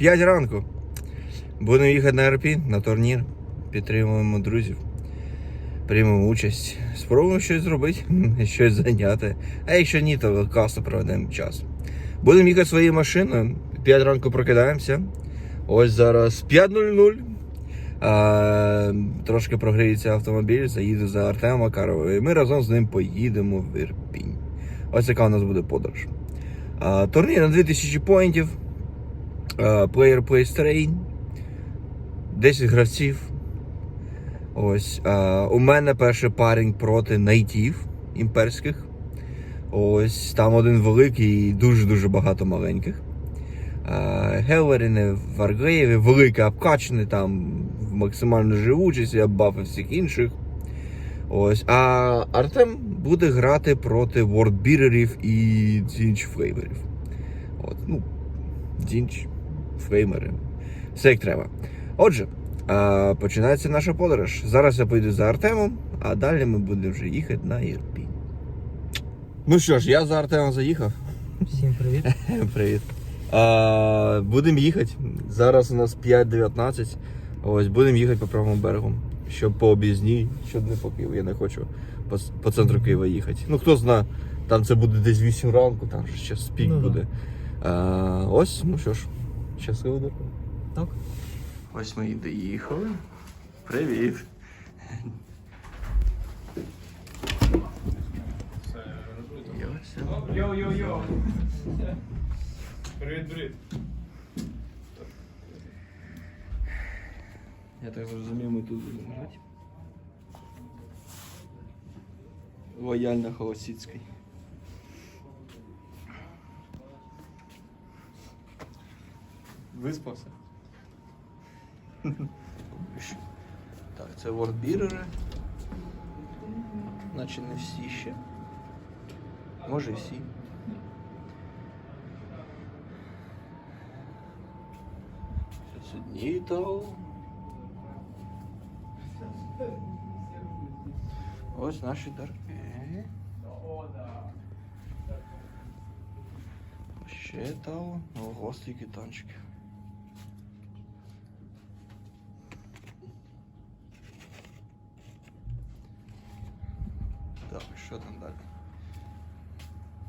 5 ранку. Будемо їхати на Арпін, на турнір. Підтримуємо друзів. Приймемо участь. Спробуємо щось зробити, щось зайняти. А якщо ні, то класно проведемо час. Будемо їхати своєю машиною. 5 ранку прокидаємося. Ось зараз 5.00. А, трошки прогріється автомобіль, заїду за Артемом Макаровим. І ми разом з ним поїдемо в Ірпінь. Ось яка у нас буде подорож. А, турнір на 2000 поінтів. А, Player Plays Train. 10 гравців. Ось. А, у мене перший парень проти найтів імперських. Ось там один великий і дуже-дуже багато маленьких. Геверіни, Варгреєві, велике обкачане, там максимально живучість, я бафи всіх інших. Ось. А Артем буде грати проти вордбірерів і дзінч флеймерів. От, ну, дзінч, флеймери. Все як треба. Отже, починається наша подорож. Зараз я поїду за Артемом, а далі ми будемо вже їхати на Ірпінь. Ну що ж, я за Артемом заїхав. Всім привіт. Привіт. А, будемо їхати. Зараз у нас 5.19. Ось будемо їхати по правому берегу. Щоб по об'їзні, щоб не по Києву. Я не хочу по, по центру Києва їхати. Ну хто знає, там це буде десь 8 ранку, там ще спік Ну буде. А, ось, ну що ж, щасливо дорога. Так. Ось ми і доїхали. Привіт. Йо-йо-йо. Привіт, привіт. Я так зрозумів, ми тут будемо грати. Лояльно Холосіцький. Виспався? так, це вордбірери. Наче не всі ще. Може всі. Це Нітал. Ось наші дарки. Ще там. Ого, стільки танчиків. Так, що там далі?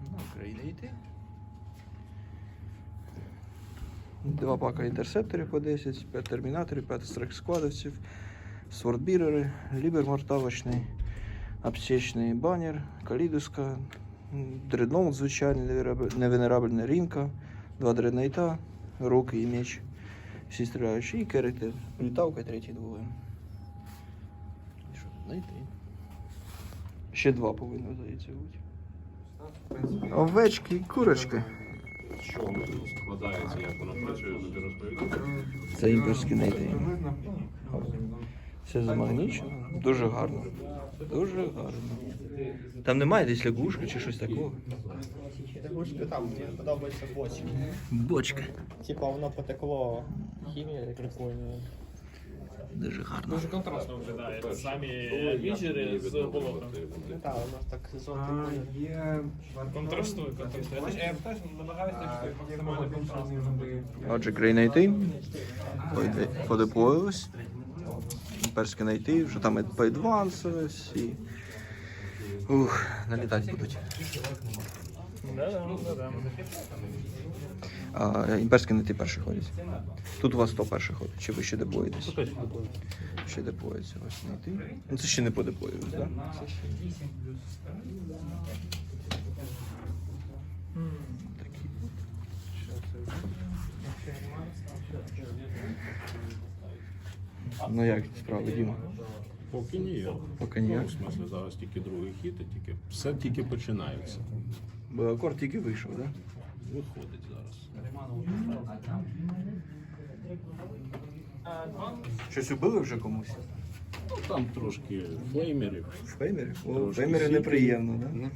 Ну, грейдейти. Два пака інтерсепторів по 10, 5 термінаторів, 5 стрек складовців, свордбірери, лібер морталочний, аптечний банер, калідуска, дредноут звичайний, невенерабель- невенерабельна рінка, два дреднейта, руки і меч. Всі стріляючі, і керити. Літавка, третій двоє. Що знайти? Ще два повинно, здається, бути. Овечки і курочки. Що воно складається, як воно працює, тобі розповідати? Це імперські нейти. Все замагнічено. Дуже гарно. Дуже гарно. Там немає десь лягушки чи щось такого. Лягушка там мені подобається бочка. Бочка. Типа воно потекло хімія прикольна. Дуже гарно. Дуже контрастно виглядає. Це Самі віжери з болотом. Ну так, воно ж так жовтий. Контрастує, контрастує. Я теж- Я теж намагаюся так, максимально контрастно зробити. Отже, грей найти. Подеплоїлось. Імперське найти, вже там поадвансилось і. Ух, налітати будуть. Да-да, да-да. А, імперські найти перші ходять. Тут у вас хто перший ходить? Чи ви ще деплоїтесь? Ще деплоїться ось найти. Ну це ще не подеплоїлось, так? Да? Ну як справи, Діма? Поки ні. Поки ніяк. Ну, в смысле, зараз тільки другий хід, і тільки все тільки починається. Бо акорд тільки вийшов, так? Да? Виходить зараз. Щось убили вже комусь? Ну там трошки флеймерів. В феймері? О, Трошки феймері сіки. неприємно, так? Да?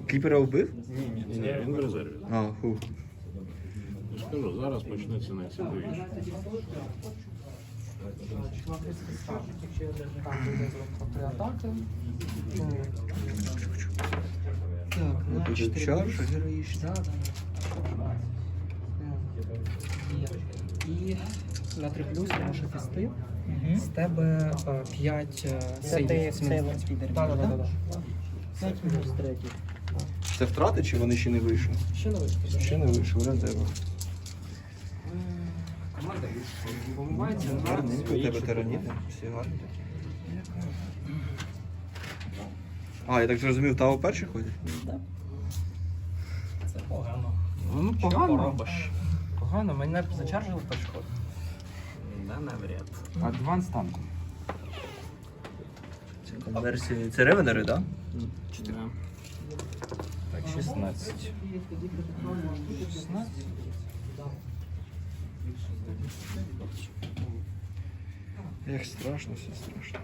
Кліпера вбив? Ні, ні, він в резерві. А, фу. Я ж кажу, зараз почнеться найцікавіше. Так, ну тут чарша героїчна. І на 3 плюс тому що фісти. З тебе 5 сейвів спідерів. Так, так, так. 5 мінус 3. Це втрати чи вони ще не вийшли? Ще не вийшло. Ще не вийшли, резервах. Вимивається на тебе тераніти, всі гарні. А, я так зрозумів, Тао перші ходять? Це погано. Ну, Що поробиш? Погано, мене зачаржили перший ход. Да, навряд. Адванс танку. Це конверсії. Це ревенери, так? 4. Так, 16. 16. Як страшно, все страшно.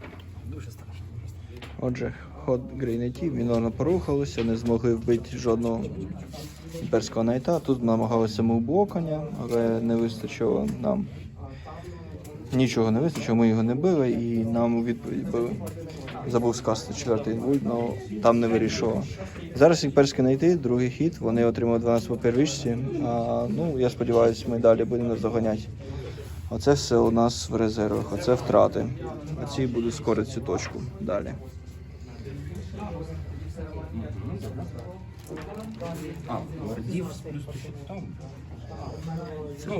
Дуже страшно. Отже, ход грейнетів мінорно порухалося, не змогли вбити жодного імперського найта. Тут намагалися ми блокання, але не вистачило нам. Нічого не вистачило, ми його не били і нам у відповідь били. Забув сказати четвертий інвульт, але там не вирішило. Зараз імперські найти, другий хід, вони отримали 12 по первічці. А, ну, я сподіваюся, ми далі будемо заганяти. Оце все у нас в резервах, оце втрати. А ці будуть скорити цю точку далі. А, гвардів плюс там.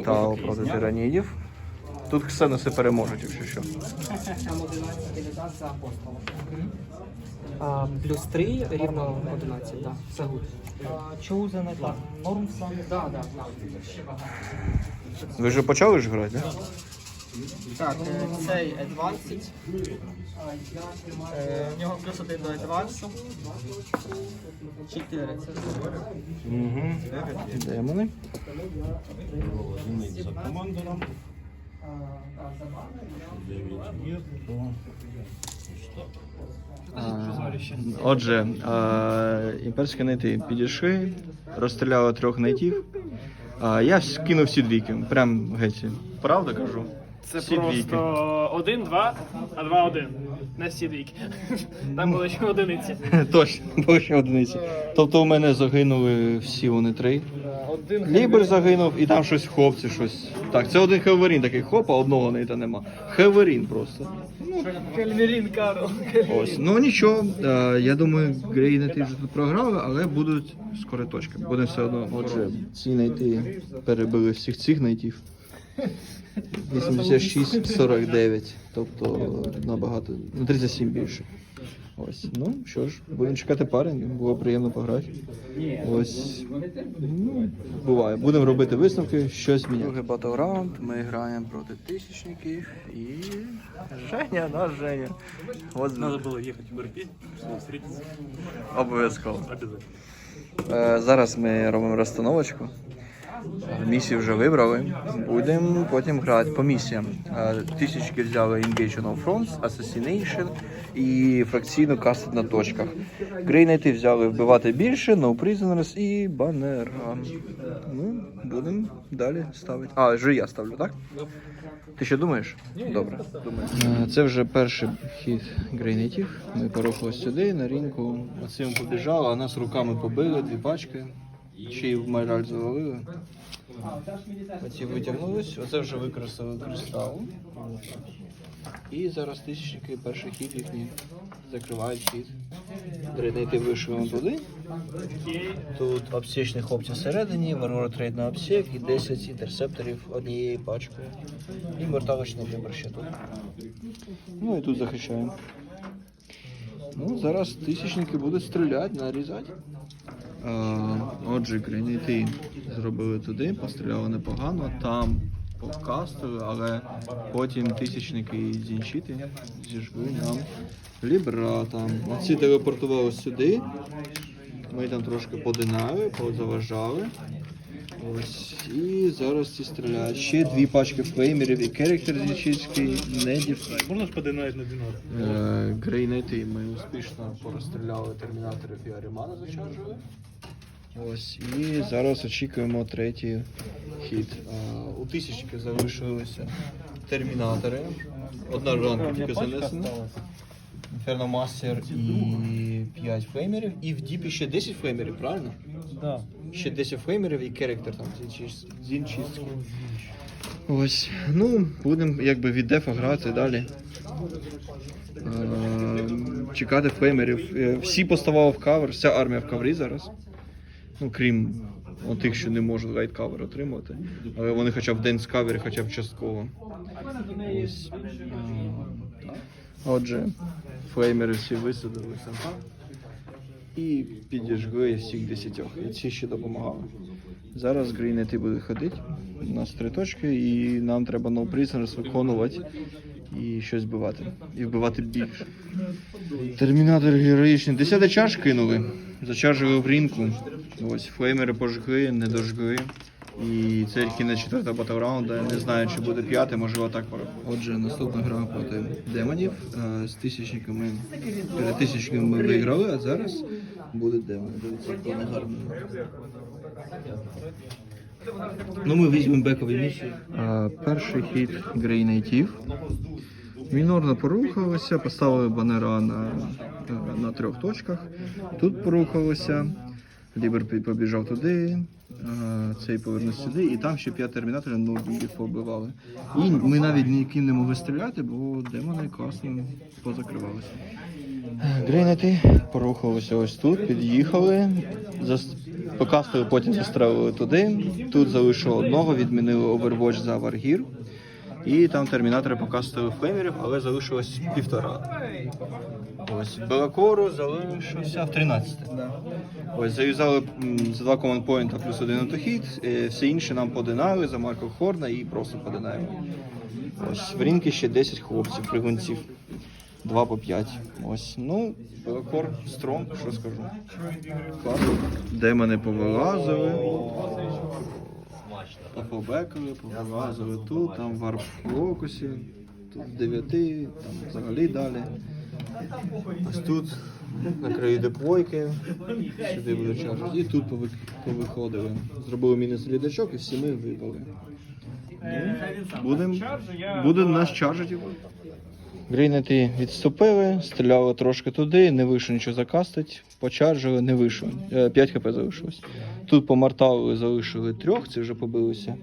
Ну, проти тиранідів. Тут ксеноси переможуть, якщо що. Там 11 літа за апостола. А, плюс 3 рівно 11, так. Це гуд. Chosen это норм сам. Так, так, Ви вже почали ж грати, так? Так, е, цей Advanced. Е, В нього плюс один до адвансу. Чотири. Це добре. Угу. Демони. За командором. Отже, імперські найти підійшли, розстріляли трьох найтів. Я скинув всі двійки. Прям геть. Правда кажу? Це Всі просто двійки. один, два, а два один. Не всі двійки. Там були ще одиниці. Точно, було ще одиниці. Тобто у мене загинули всі вони три. Один Лібер загинув, і там щось хлопці, щось. Так, це один Хеверін такий, хоп, а одного та нема. Хеверін просто. Кельмірін Карл. Ось. Ну нічого, е, я думаю, грей нейти вже тут програли, але будуть скоро точки. Будемо все одно. Отже, ці найти перебили всіх цих нейтів. 86-49, тобто набагато, на 37 більше. Ось, ну що ж, будемо чекати парень, було приємно пограти. Ось, ну, буває. Будемо робити висновки, щось міняти. Другий батлраунд, ми граємо проти тисячників і Женя, наш Женя. От Надо было ехать в РП, встретиться. обов'язково. Обязательно. Е, Зараз ми робимо розстановочку. Місію вже вибрали. Будемо потім грати по місіям. Е, Тисячки взяли Engage on Fronts, Assassination і фракційну кастет на точках. Грейнети взяли вбивати більше, No Prisoners і Банер. Ну, будемо далі ставити. А, вже я ставлю, так? Ти що думаєш? Добре. Думаю. Це вже перший хід грейнетів. Ми порухались сюди, на рінку. Оцим побіжали, а нас руками побили, дві пачки. Ще й в майраль завалили. Оці витягнулись, оце вже використали кристал. І зараз тисячники, перший хід їхній закривають хід. Грейнети вийшли вон туди. Тут обсічний хлопці всередині, варвар трейд на обсік і 10 інтерсепторів однією пачкою. І мерталочний лібер ще тут. Ну і тут захищаємо. Ну, зараз тисячники будуть стріляти, нарізати. А, отже, граніти зробили туди, постріляли непогано, там покастили, але потім тисячники і зінчити зіжгли нам лібрата. Ці телепортували сюди. Ми там трошки подинали, позаважали. Ось. І зараз ці стріляють. Ще дві пачки флеймерів і керектер зічицький, недів. Можно ж подинать на динар? Е, Грейнети ми успішно порозстріляли термінаторів і Арімана зачаржили. Ось, і зараз очікуємо третій хід. А, у тисячки залишилися термінатори. Одна ранка тільки занесена. Інферно Мастер і 5 флеймерів. І в діпі ще 10 флеймерів, правильно? Да. ще 10 феймерів і керектер там з інчистки. Ось. Ну, будемо якби від дефа грати далі. Е, чекати феймерів. Е, Всі поставали в кавер, вся армія в каврі зараз. Ну, крім от тих, що не можуть гайд кавер отримати. Але вони хоча б день з кавері, хоча б частково. Ось. Е, Отже, флеймери всі висадили сам і підіжгли всіх десятьох. І ці ще допомагали. Зараз грінети будуть ходити. У нас три точки, і нам треба no prisoners виконувати і щось вбивати. І вбивати більше. Термінатор героїчний. Десятий чаш кинули. Зачаржили в ринку. Ось флеймери пожгли, не дожгли. І це кінець четвертого батлраунда. Не знаю, чи буде п'ятий, можливо так порахую. Отже, наступна гра проти демонів. Е, З тисячниками. Перед тисячниками ми виграли, а зараз буде демон. Дивіться, як вони гарно. Ну, ми візьмемо бекові місії. Перший хід Grey Native. Мінорно порухалися, поставили банера на, на трьох точках. Тут порухалися. Лібер побіжав туди, цей повернувся сюди, і там ще п'ять термінаторів, ну їх побивали. І ми навіть ніким не могли стріляти, бо демони класно позакривалися. Грейнети порухалися ось тут, під'їхали, зас... покастили, потім застрелили туди. Тут залишили одного, відмінили Overwatch за Варгір. І там термінатори покастили флеймерів, але залишилось півтора. Ось Белакору залишився в 13. Ось зав'язали за два команд поінта плюс один автохід. е, Всі інші нам подинали за Марко Хорна і просто подинаємо. Ось в рінки ще 10 хлопців, пригунців. Два по 5. Ось, ну, Белакор стронг, що скажу. Класно. Демони повилазили. Пофобекали, повилазили тут, там в фокусі, тут в 9, там взагалі далі. Ось тут на краю деплойки, сюди буде чаржити. І тут повиходили. Зробили мінус лідачок і всі ми випали. Ну, будем, буде нас чаржити. Грейнети відступили, стріляли трошки туди, не вийшло нічого закастить, почаржили, не вийшло. 5 хп залишилось. Тут помартали, залишили трьох, це вже побилися.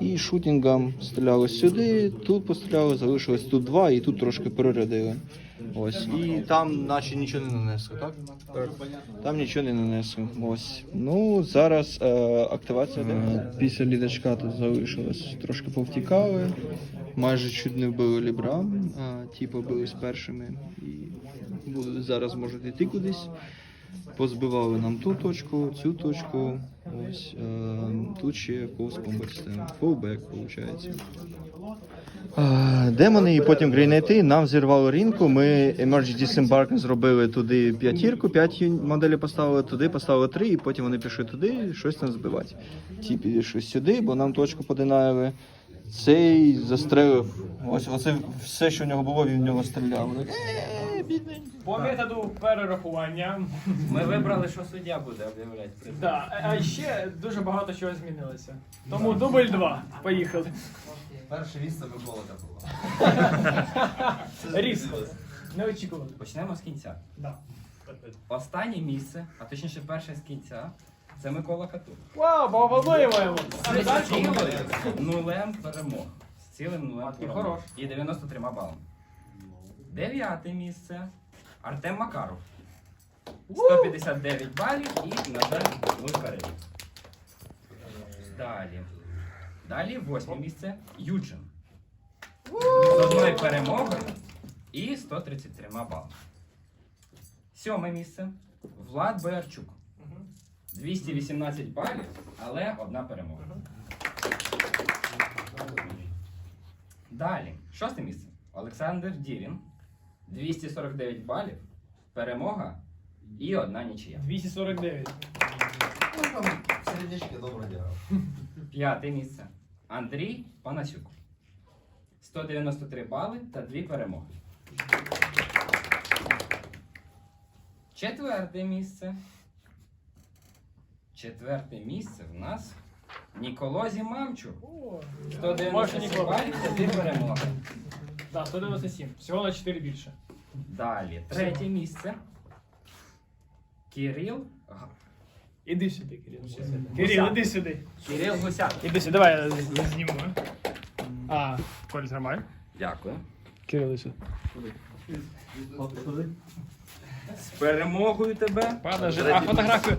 І шутінгом стріляли сюди, тут постріляли, залишилось тут два, і тут трошки перерядили. Ось. І там наче нічого не нанесли, так? Так. Там нічого не нанесли. Ось. Ну, зараз е, активація. Е, після лідачка тут залишилось. Трошки повтікали. Майже чуть не вбили лібра. А, ті побились першими. І будуть, зараз можуть йти кудись. Позбивали нам ту точку, цю точку. Ось е, тут ще ковз комбат. Фолбек, виходить. Демони і потім грейнети нам зірвали ринку. Ми Emergency Disembark зробили туди п'ятірку, п'ять моделей поставили туди, поставили три, і потім вони пішли туди, щось там збивати. Ті підійшли сюди, бо нам точку подинаїли. Цей застрелив. Ось оце все, що в нього було, він в нього стріляв. «Е, бідний». По методу перерахування. Ми вибрали, що суддя буде об'являти. Да, а ще дуже багато чого змінилося. Тому дубль 2. Поїхали. Перше місце Микола було. Різко. Неочікувано. Почнемо з кінця. Да. Останнє місце, а точніше перше з кінця, це Микола Катур. Вау, поаплодуємо йому. З цілим нулем перемог. З цілим нулем перемог. хорош. І 93 балами. Дев'яте місце Артем Макаров. 159 балів і, на жаль, перемог. Далі. Далі восьме місце Юджин. З одною перемогою і 133 балами. Сьоме місце Влад Боярчук. 218 балів, але одна перемога. Далі, шосте місце. Олександр Дірін. 249 балів, перемога і одна нічия. 249. Середнячки добре діяв. П'яте місце. Андрій Панасюк. 193 бали та дві перемоги. Четверте місце. Четверте місце в нас Ніколозі Мамчур. О, 197 балів та дві перемоги. Да, 197. Всього на 4 більше. Далі, третє місце. Кирил Іди сюди, Кирил. Кирил, іди сюди. Кирил Гусяк. Іди сюди, давай я зніму. А, Коль, тримай. Дякую. Кирил, іди сюди. З перемогою тебе. Пане Жи- а фотографію,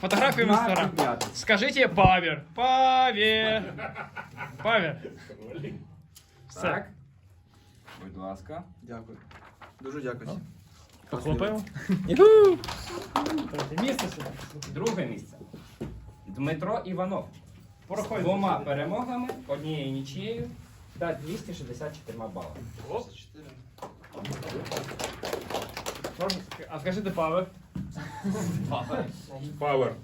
фотографію в інстаграм. підняти. Скажите Павер. Павер. Павер. Все. Так. Будь ласка. Дякую. Дуже дякую. Похлопаємо. Місце сюди. Друге місце. Дмитро Іванов. З Порахуй. двома перемогами, однією нічією та 264 балами. Можна- А скажите Павер. Пауер.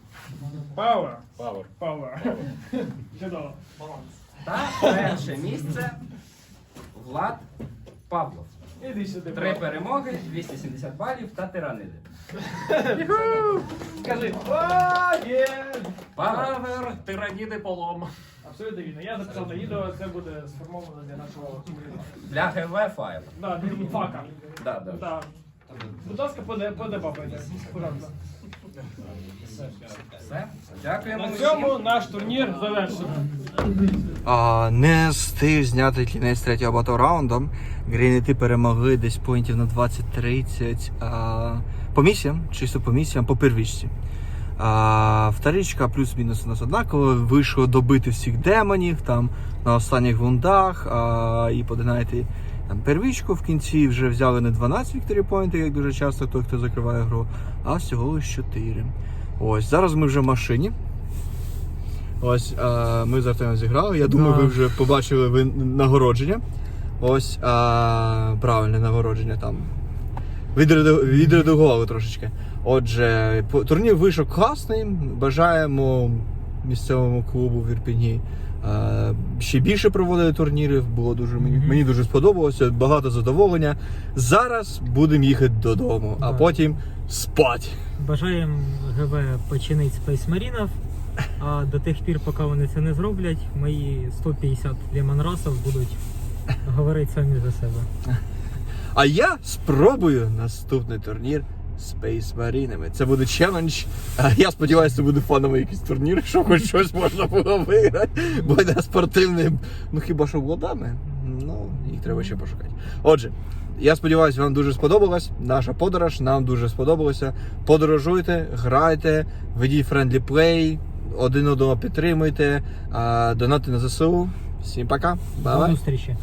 Пауер. Пауер. Пауер. Чудово. Та перше місце Влад Павлов. Іди сюди. Три перемоги, 270 балів та тираниди. Скажи. Павер. Павер. Тираніди полом. Абсолютно вірно. Я записав на відео, це буде сформовано для нашого Для ГВ файл. Да, для фака. Да, да. Да. Будь ласка, поде, подебапайте. Акуратно. Все. Дякуємо На цьому наш турнір завершено. А, не встиг зняти кінець третього батл раунду. Грінити перемогли десь поінтів на 20-30 а, по місіям, чисто по місіям, по первічці. А, вторичка плюс-мінус у нас однаково. Вийшло добити всіх демонів там на останніх вундах а, і подинати там первічку. В кінці вже взяли не 12 вікторі поінтів, як дуже часто той, хто закриває гру, а всього лише 4. Ось зараз ми вже в машині. Ось а, ми з Артемом зіграли. Я думаю, ви вже побачили ви нагородження. Ось а, правильне нагородження там. Відреду- Відредагували трошечки. Отже, по- турнір вийшов класний. Бажаємо місцевому клубу в Ірпіні е, ще більше проводити турнірів. Було дуже мені, мені дуже сподобалося. Багато задоволення. Зараз будемо їхати додому, а Да. потім спать. Бажаємо ГВ починити Space Marines, а до тих пір, поки вони це не зроблять, мої 150 лімонрасів будуть говорити самі за себе. А я спробую наступний турнір Space Marine. Це буде челендж. Я сподіваюся, це буде фановий якийсь турнір, що хоч щось можна було виграти. Буде спортивним. Ну хіба що владами? Ну, їх треба ще пошукати. Отже. Я сподіваюся, вам дуже сподобалась наша подорож. Нам дуже сподобалося. Подорожуйте, грайте, ведіть френдлі плей, один одного підтримуйте, донати на ЗСУ. Всім пока. До Бай-бай. зустрічі!